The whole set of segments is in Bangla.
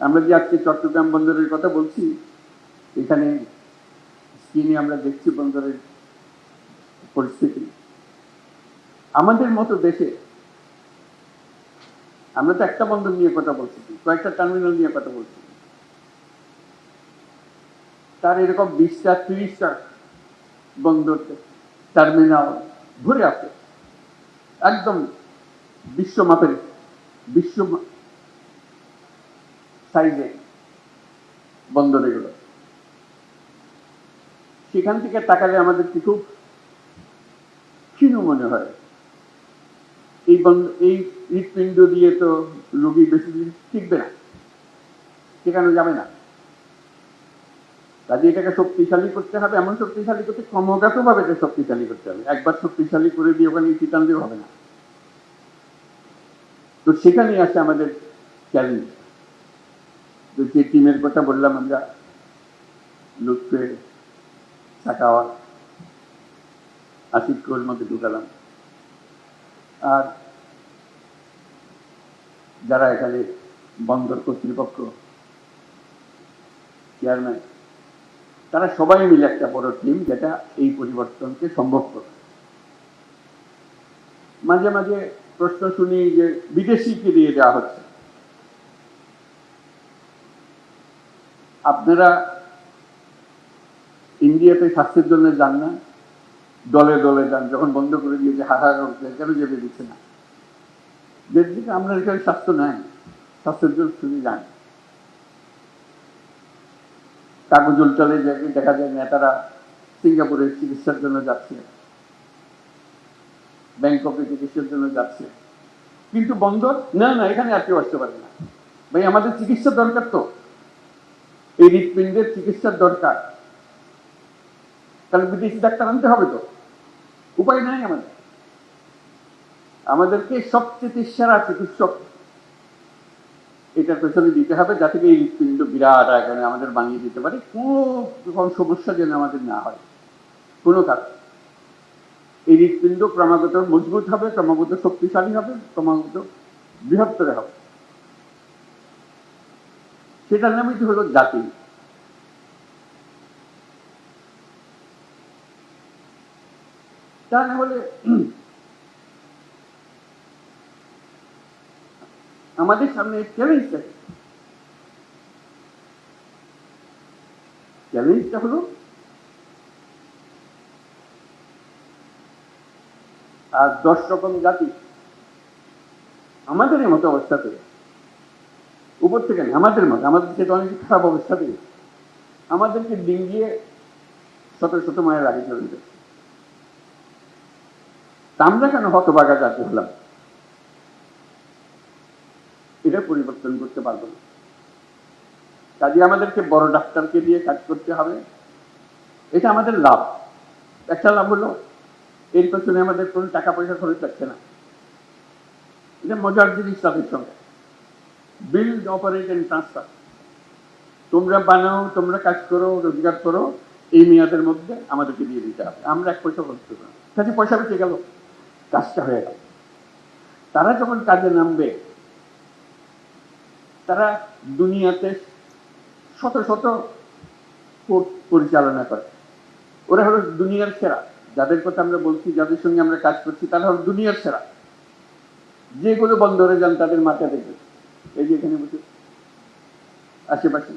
আমরা যে আজকে চট্টগ্রাম বন্দরের কথা বলছি, এখানে স্ক্রিনে আমরা দেখছি বন্দরের পরিস্থিতি। আমাদের মতো দেশে আমরা তো একটা বন্দর নিয়ে কথা বলছি, কয়েকটা টার্মিনাল নিয়ে কথা বলছি। তার এরকম বিশটা, তিরিশটা বন্দর, টার্মিনাল ভরে আছে একদম বিশ্বমাপের বিশ্ব সাইজে বন্দর এগুলো সেখান থেকে তাকালে আমাদের কি খুব ক্ষীণ মনে হয়। এই বন্ধ, এই হৃৎপিণ্ড দিয়ে তো রোগী বেশি দিন টিকবে না সেখানে যাবে না। কাজে এটাকে শক্তিশালী করতে হবে, এমন শক্তিশালী করতে ক্রমাগতভাবে এটা শক্তিশালী করতে হবে। একবার শক্তিশালী করে দিয়ে ওখানে চিটান দিয়ে হবে না। তো সেখানেই আছে আমাদের চ্যালেঞ্জ তো টিমের কথা বললাম আমরা। লুৎফে, সাকাওয়া আশিকর মধ্যে ঢুকালাম। আর যারা এখানে বন্দর কর্তৃপক্ষ চেয়ারম্যান তারা সবাই মিলে একটা বড় টিম যেটা এই পরিবর্তনকে সম্ভব করে মাঝে মাঝে প্রশ্ন শুনি যে বিদেশিকে দিয়ে দেওয়া হচ্ছে। আপনারা ইন্ডিয়াতে স্বাস্থ্যের জন্য যান না, দলে দলে যান, যখন বন্ধ করে দিয়েছে হাহাকার কেন যেতে দিচ্ছে না? দেখছি আমরা এখানে স্বাস্থ্য নাই, স্বাস্থ্যের জন্য শুধু যান। কাগজল চলে যায়, দেখা যায় নেতারা সিঙ্গাপুরে চিকিৎসার জন্য যাচ্ছে ব্যাংককে চিকিৎসার জন্য যাচ্ছে। কিন্তু বন্দর না না, এখানে আর কেউ আসতে পারে না। ভাই, আমাদের চিকিৎসা দরকার তো। এই হৃৎপিণ্ডের চিকিৎসার দরকার। তাহলে বিদেশি ডাক্তার আনতে হবে তো? উপায় নাই আমাদের। আমাদেরকে সবচেয়ে সেরা চিকিৎসক এটার পেছনে দিতে হবে, যাতে এই হৃৎপিণ্ড বিরাট আকারে আমাদের বানিয়ে দিতে পারে। কোনো সমস্যা যেন আমাদের না হয়। কোনো কাজ এই হৃৎপিণ্ড ক্রমাগত মজবুত হবে, ক্রমাগত শক্তিশালী হবে, ক্রমাগত বৃহত্তর হবে। সেটার নামই তো হলো জাতি। তা না হলে আমাদের সামনে চ্যালেঞ্জটা চ্যালেঞ্জটা হলো, আর দশ রকম জাতি আমাদের মতো অবস্থাতে উপর থেকে আমাদের মতো, আমাদের থেকে অনেক খারাপ অবস্থাতে আমাদেরকে ডিঙ্গিয়ে শত শত মায়ের আগে চলে যাচ্ছে আমরা কেন হতবাগা জাতি হলাম? এটা পরিবর্তন করতে পারব না। কাজে আমাদেরকে বড় ডাক্তারকে দিয়ে কাজ করতে হবে। এটা আমাদের লাভ। একটা লাভ হলো, এর পেছনে আমাদের কোনো টাকা পয়সা খরচ লাগছে না। এটা মজার জিনিস তাদের সঙ্গে। বিল্ড অপারেট অ্যান্ড ট্রান্সফার তোমরা বানাও, তোমরা কাজ করো, রোজগার করো, এই মেয়াদের মধ্যে আমাদেরকে দিয়ে দিতে হবে। আমরা এক পয়সা খরচ না। কাজে পয়সা বেঁচে গেল, কাজটা হয়ে গেল। তারা যখন কাজে নামবে, তারা দুনিয়াতে শত শত পরিচালনা করে। ওরা হলো দুনিয়ার সেরা। যাদের কথা আমরা বলছি, যাদের সঙ্গে আমরা কাজ করছি, তারা হলো দুনিয়ার সেরা। যে যেগুলো বন্দরে যান, তাদের মাথা দেখবে এই যে এখানে বসে। আশেপাশে।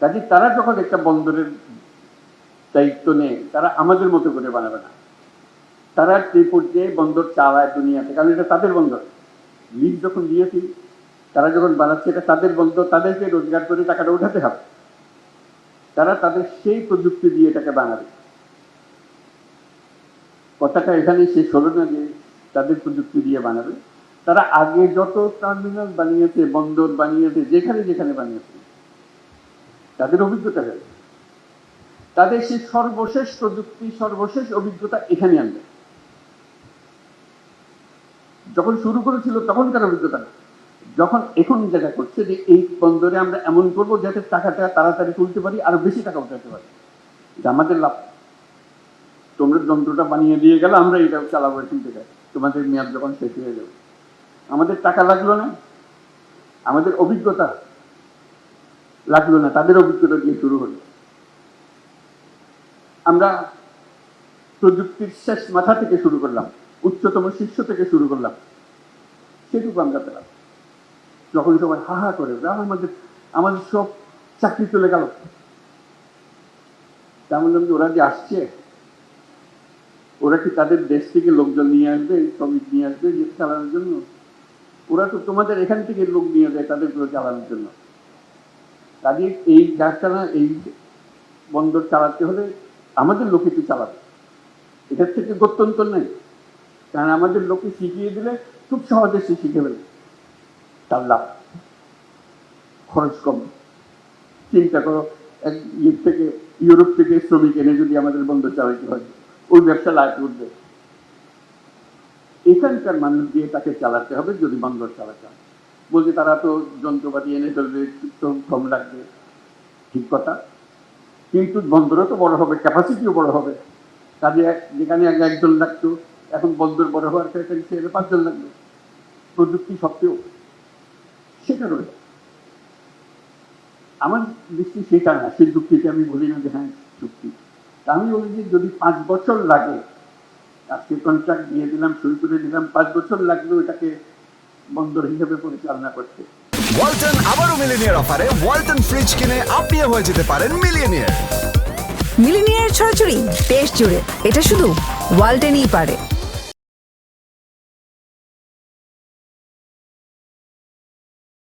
কাজে তারা যখন একটা বন্দরের দায়িত্ব নেয়, তারা আমাদের মতো করে বানাবে না। তারা যে পর্যায়ে বন্দর চালায় দুনিয়াতে, কারণ এটা তাদের বন্দর। লিজ যখন দিয়েছি তারা যখন বানাচ্ছে, এটা তাদের বন্দর, তাদেরকে রোজগার করে টাকাটা উঠাতে হবে। তারা তাদের সেই প্রযুক্তি দিয়ে এটাকে বানাবে। কথাটা এখানে শেষ হলো না যে তাদের প্রযুক্তি দিয়ে বানাবে। তারা আগে যত টার্মিনাল বানিয়েছে, বন্দর বানিয়েছে, যেখানে যেখানে বানিয়েছে, তাদের অভিজ্ঞতা হয়েছে তাদের সেই সর্বশেষ প্রযুক্তি, সর্বশেষ অভিজ্ঞতা এখানে আনবে। যখন শুরু করেছিল, তখন তখনকার অভিজ্ঞতা যখন এখন যেটা করছে যে, এই বন্দরে আমরা এমন করব যাতে টাকাটা তাড়াতাড়ি তুলতে পারি, আরও বেশি টাকা উঠাতে পারি। এটা আমাদের লাভ। তোমরা যন্ত্রটা বানিয়ে দিয়ে গেলে আমরা এটা চালাবো এখান থেকে। তোমাদের মেয়াদ যখন শেষ হয়ে যাবে। আমাদের টাকা লাগল না আমাদের অভিজ্ঞতা লাগল না তাদের অভিজ্ঞতা দিয়ে শুরু হলো। আমরা প্রযুক্তির শেষ মাথা থেকে শুরু করলাম উচ্চতম শীর্ষ থেকে শুরু করলাম সেটুকু আমরা পেলাম। যখন সবাই হা হা করে "আহ, আমাদের আমাদের সব চাকরি চলে গেল। তেমন যে ওরা যে আসছে ওরা কি তাদের দেশ থেকে লোকজন নিয়ে আসবে শ্রমিক নিয়ে আসবে যে চালানোর জন্য? ওরা তো তোমাদের এখান থেকে লোক নিয়ে যায় তাদেরগুলো চালানোর জন্য। কাজে এই কারখানা এই বন্দর চালাতে হলে আমাদের লোকে তো চালাবে। এটার থেকে গত্যন্তর নেই। কারণ আমাদের লোকে শিখিয়ে দিলে খুব সহজে সে শিখে ফেলে তার লাভ। খরচ কম। চিন্তা করো, এক ইয়ে থেকে, ইউরোপ থেকে শ্রমিক এনে যদি আমাদের বন্দর চালাতে হয়, ওই ব্যবসা লাভ করবে। এখানকার মানুষ দিয়ে তাকে চালাতে হবে যদি বন্দর চালাতে হয়। বলছে, তারা তো যন্ত্রপাতি এনে ফেলবে কম লাগবে। ঠিক কথা। কিন্তু বন্দরও তো বড় হবে ক্যাপাসিটিও বড় হবে। কাজে যেখানে আগে একজন লাগতো, এখন বন্দর বড় হওয়ার ক্ষেত্রে সেখানে পাঁচজন লাগবে। প্রযুক্তি সত্ত্বেও সেটা রয়েছে। আমার দৃষ্টি সেটা না, সেই যুক্তিকে আমি বলি না যে হ্যাঁ চুক্তি আমি বলি যে যদি পাঁচ বছর লাগে আজকে কন্ট্রাক্ট দিয়ে দিলাম শুরু করে দিলাম পাঁচ বছর লাগবে এটাকে বন্দর হিসেবে পরিচালনা করতে। ওয়ালটন আবারও মিলিনিয়ার অফারে ওয়ালটন ফ্রিজ কিনে আপনিও হয়ে যেতে পারেন মিলিনিয়ার মিলিনিয়ার ছড়াছড়ি দেশ জুড়ে এটা শুধু ওয়ালটেনই পারে।